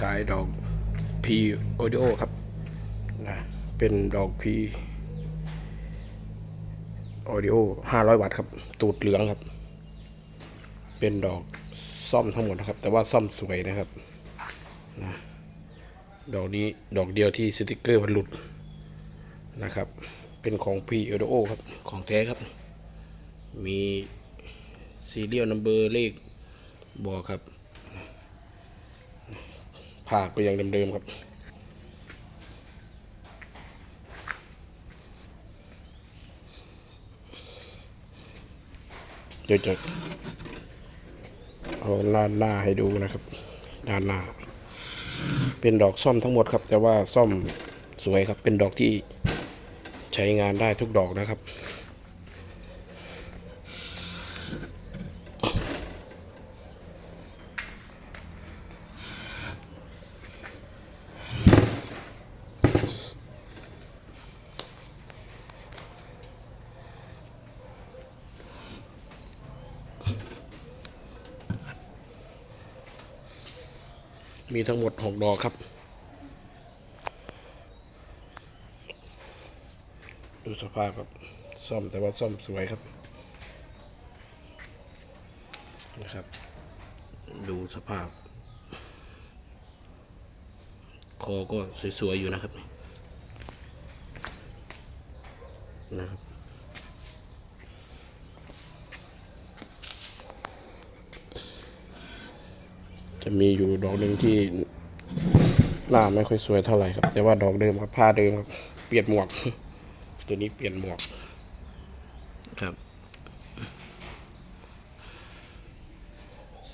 ขายดอกพีโอดิโอครับนะเป็นดอกพีโอดิโอห้าร้อยวัตต์ครับ ตูดเหลืองครับ เป็นดอกซ่อมทั้งหมดนะครับ แต่ว่าซ่อมสวยนะครับนะดอกนี้ดอกเดียวที่สติกเกอร์มันหลุดนะครับ เป็นของพีโอดิโอครับ ของแท้ครับ มีซีเรียลนัมเบอร์เลขบอกครับ ภาคก็ยังเดิมๆครับ เดี๋ยวจะเอาด้านหน้าให้ดูนะครับ ด้านหน้า เป็นดอกซ่อมทั้งหมดครับ แต่ว่าซ่อมสวยครับเป็นดอกที่ใช้งานได้ทุกดอกนะครับ มีทั้งหมดหกดอกครับ ดูสภาพครับซ่อมแต่ว่าซ่อมสวยครับนะครับ ดูสภาพ คอก็สวยๆอยู่นะครับนะครับ จะมีอยู่ดอกหนึ่งที่หน้าไม่ค่อยสวยเท่าไหร่ครับ แต่ว่าดอกเดิมครับผ้าเดิมครับ เปลี่ยนหมวก ตัวนี้เปลี่ยนหมวกครับ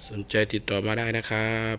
สนใจติดต่อมาได้นะครับ